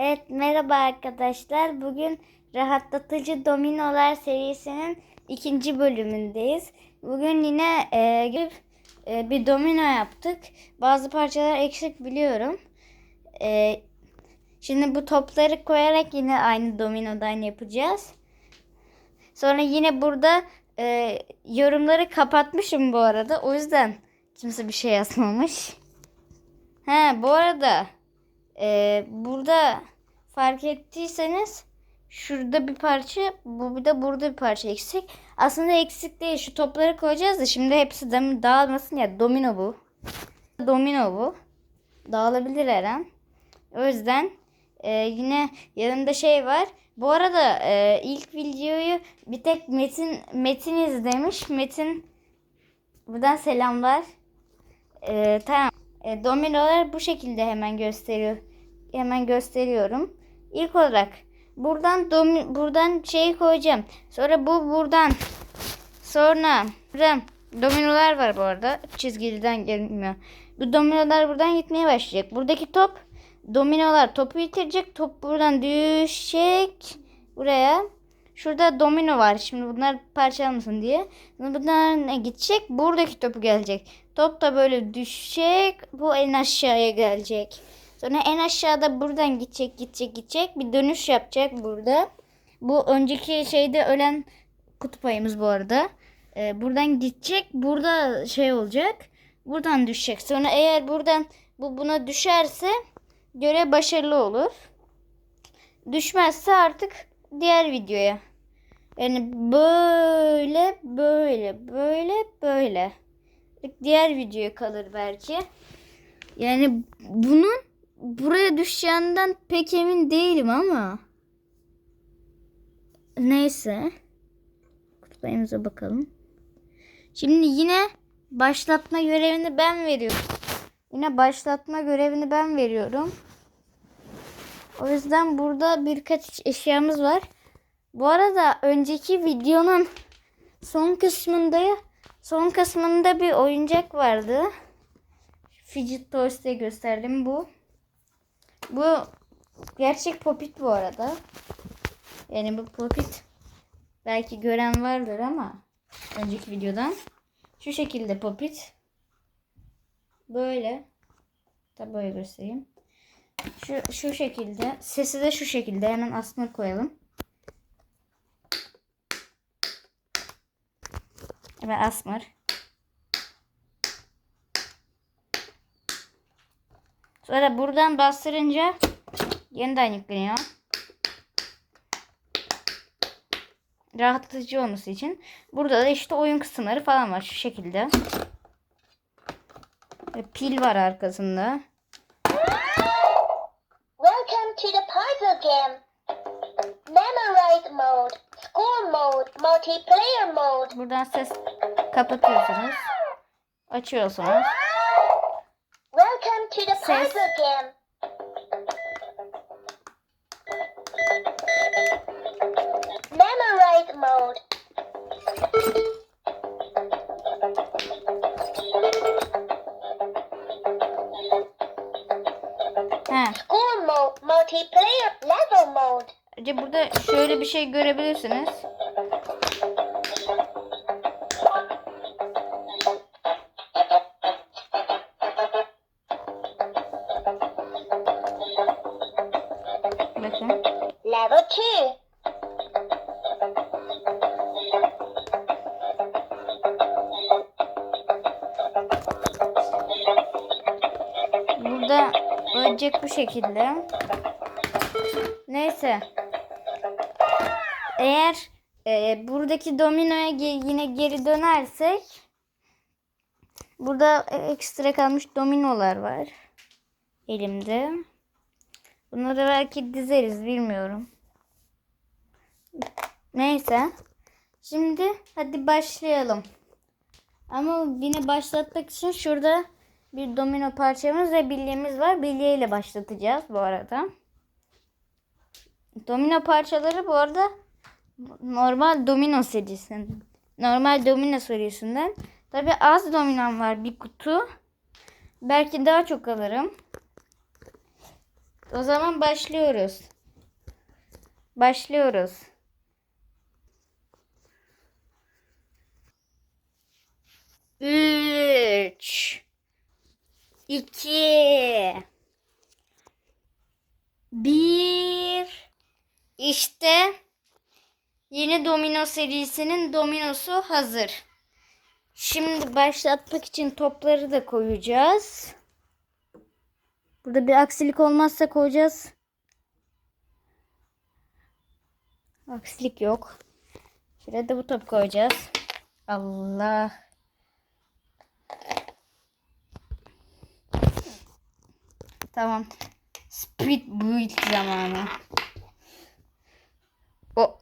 Evet merhaba arkadaşlar. Bugün Rahatlatıcı Dominolar serisinin ikinci bölümündeyiz. Bugün yine e, e, bir domino yaptık. Bazı parçalar eksik biliyorum. E, şimdi bu topları koyarak yine aynı dominodan yapacağız. Sonra yine burada e, yorumları kapatmışım bu arada. O yüzden kimse bir şey yazmamış. He bu arada e, burada fark ettiyseniz şurada bir parça bu bir de burada bir parça eksik. Aslında eksik değil. Şu topları koyacağız da şimdi hepsi dağılmasın ya. Domino bu. Domino bu. Dağılabilir her. O yüzden e, yine yanında şey var. Bu arada e, ilk videoyu bir tek Metin Metin izlemiş. Metin buradan selamlar. E, tamam. E, dominolar bu şekilde hemen gösteriyor. Hemen gösteriyorum. İlk olarak buradan domi, buradan şeyi koyacağım. Sonra bu buradan. Sonra buradan dominolar var bu arada. Çizgiliden gelmiyor. Bu dominolar buradan gitmeye başlayacak. Buradaki top dominolar topu itirecek. Top buradan düşecek buraya. Şurada domino var. Şimdi bunlar parçalamasın diye. Bunlar ne gidecek? Buradaki topu gelecek. Top da böyle düşecek. Bu en aşağıya gelecek. Sonra en aşağıda buradan gidecek, gidecek, gidecek. Bir dönüş yapacak burada. Bu önceki şeyde ölen kutup ayımız bu arada. Ee, buradan gidecek. Burada şey olacak. Buradan düşecek. Sonra eğer buradan bu buna düşerse görev başarılı olur. Düşmezse artık diğer videoya. Yani böyle böyle böyle böyle. Diğer videoya kalır belki. Yani bunun buraya düşeceğinden pek emin değilim ama. Neyse. Kutlayımıza bakalım. Şimdi yine başlatma görevini ben veriyorum. Yine başlatma görevini ben veriyorum. O yüzden burada birkaç eşyamız var. Bu arada önceki videonun son kısmında son kısmında bir oyuncak vardı. Fidget Toys'te gösterdim bu. Bu gerçek popit bu arada. Yani bu popit belki gören vardır ama önceki videodan. Şu şekilde popit. Böyle. Tabi böyle göstereyim. Şu, şu şekilde. Sesi de şu şekilde. Hemen asma koyalım. Evet asmır. Sonra buradan bastırınca yeniden yükleniyor. Rahatlatıcı olması için. Burada da işte oyun kısımları falan var şu şekilde. Ve pil var arkasında. Welcome to the puzzle game. Memorize mode, score mode, multiplayer mode. Buradan ses kapatıyorsunuz. Açıyorsunuz. Welcome to the Ses. puzzle game. Memorize mode. He. Score mode, multiplayer level mode. Önce burada şöyle bir şey görebilirsiniz. Level 2. Burada oyuncak bu şekilde. Neyse. Eğer e, buradaki dominoya yine geri dönersek burada ekstra kalmış dominolar var elimde. Bunları belki dizeriz bilmiyorum. Neyse. Şimdi hadi başlayalım. Ama yine başlatmak için şurada bir domino parçamız ve bilyemiz var. Bilye ile başlatacağız bu arada. Domino parçaları bu arada normal domino serisinden. Normal domino serisinden. Tabi az dominom var bir kutu. Belki daha çok alırım. O zaman başlıyoruz. Başlıyoruz. Üç. iki, Bir. İşte yeni domino serisinin dominosu hazır. Şimdi başlatmak için topları da koyacağız. Burada bir aksilik olmazsa koyacağız. Aksilik yok. Şuraya da bu top koyacağız. Allah. Tamam. Speed build zamanı. O.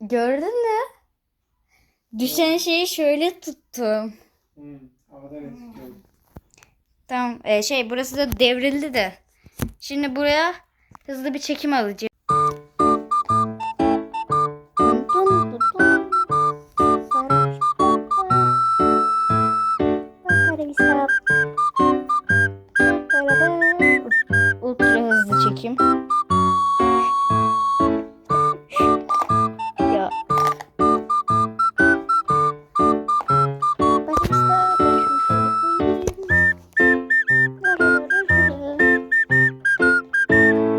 Gördün mü? Düşen şeyi şöyle tuttum. Hmm. Tamam e, şey burası da devrildi de. Şimdi buraya hızlı bir çekim alacağım. Hızlı çekim. Ya. Bak işte, ben şunu şöyle koyayım.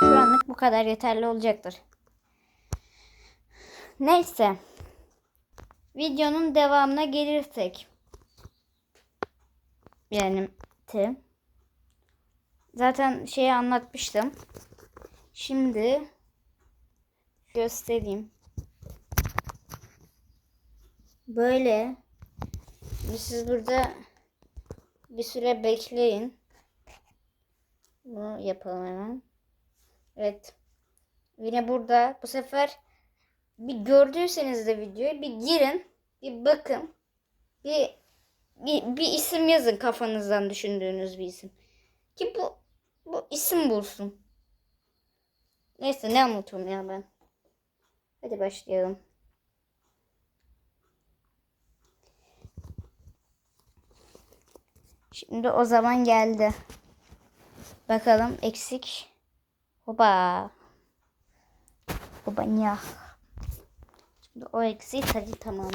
Şu anlık bu kadar yeterli olacaktır. Neyse. Videonun devamına gelirsek. Yani te. Zaten şeyi anlatmıştım. Şimdi göstereyim. Böyle. Siz burada bir süre bekleyin. Bunu yapalım hemen. Evet. Yine burada bu sefer bir gördüyseniz de videoyu bir girin, bir bakın. Bir bir, bir isim yazın kafanızdan düşündüğünüz bir isim. Ki bu bu isim bulsun. Neyse ne anlatıyorum ya ben. Hadi başlayalım. Şimdi o zaman geldi. Bakalım eksik. Hoba. Hoba ya. Şimdi o eksiği hadi tamam.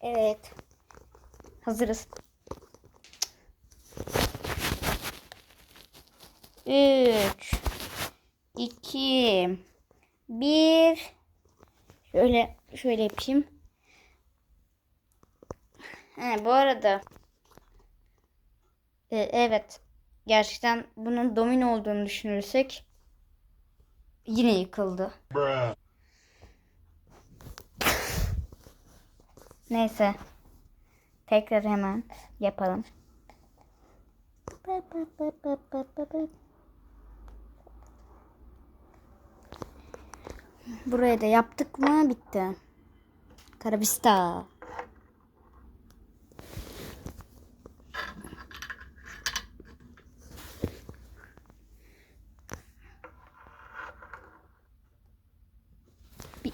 Evet. Hazırız. Üç. iki, Bir. Şöyle şöyle yapayım. He, bu arada e, evet gerçekten bunun domino olduğunu düşünürsek yine yıkıldı. Neyse. Tekrar hemen yapalım. Buraya da yaptık mı bitti. Karabista.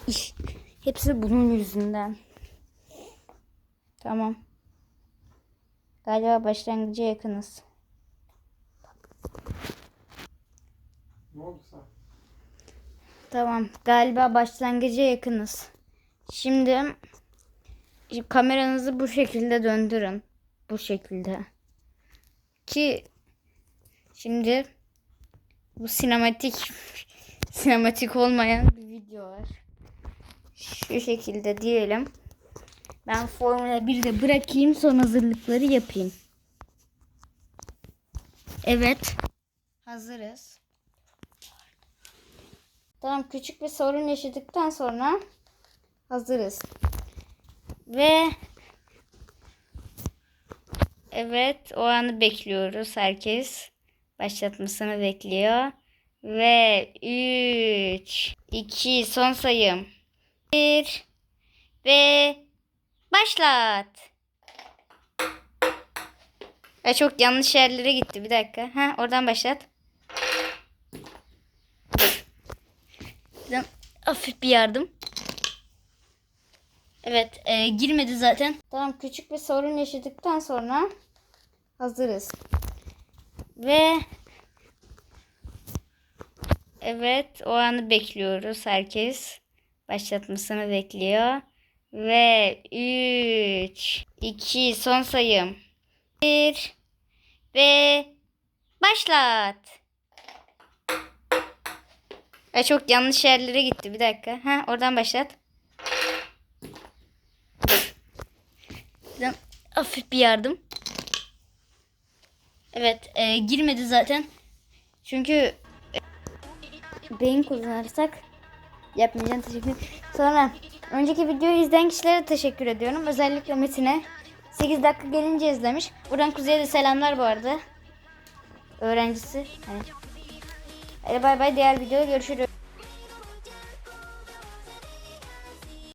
İş. Hepsi bunun yüzünden. Tamam. Galiba başlangıca yakınız. Ne oldu sen? Tamam. Galiba başlangıca yakınız. Şimdi şimdi kameranızı bu şekilde döndürün. Bu şekilde. Ki şimdi bu sinematik sinematik olmayan bir video var. Şu şekilde diyelim. Ben Formula 1'de bırakayım son hazırlıkları yapayım. Evet. Hazırız. Tamam küçük bir sorun yaşadıktan sonra hazırız. Ve evet o anı bekliyoruz herkes. Başlatmasını bekliyor. Ve 3 2 son sayım. Bir ve başlat. Ya çok yanlış yerlere gitti. Bir dakika. Ha oradan başlat. Buradan hafif bir yardım. Evet e, girmedi zaten. Tamam küçük bir sorun yaşadıktan sonra hazırız. Ve evet o anı bekliyoruz herkes. Başlatmasını bekliyor. Ve 3 2 son sayım. 1 ve başlat. Ya çok yanlış yerlere gitti. Bir dakika. Ha oradan başlat. Bizden hafif bir yardım. Evet, e, girmedi zaten. Çünkü e, beyin kullanırsak yapmayacağım teşekkür Sonra önceki videoyu izleyen kişilere teşekkür ediyorum. Özellikle Metin'e. 8 dakika gelince izlemiş. Buradan Kuzey'e de selamlar bu arada. Öğrencisi. Evet. Hadi bay bay diğer videoda görüşürüz.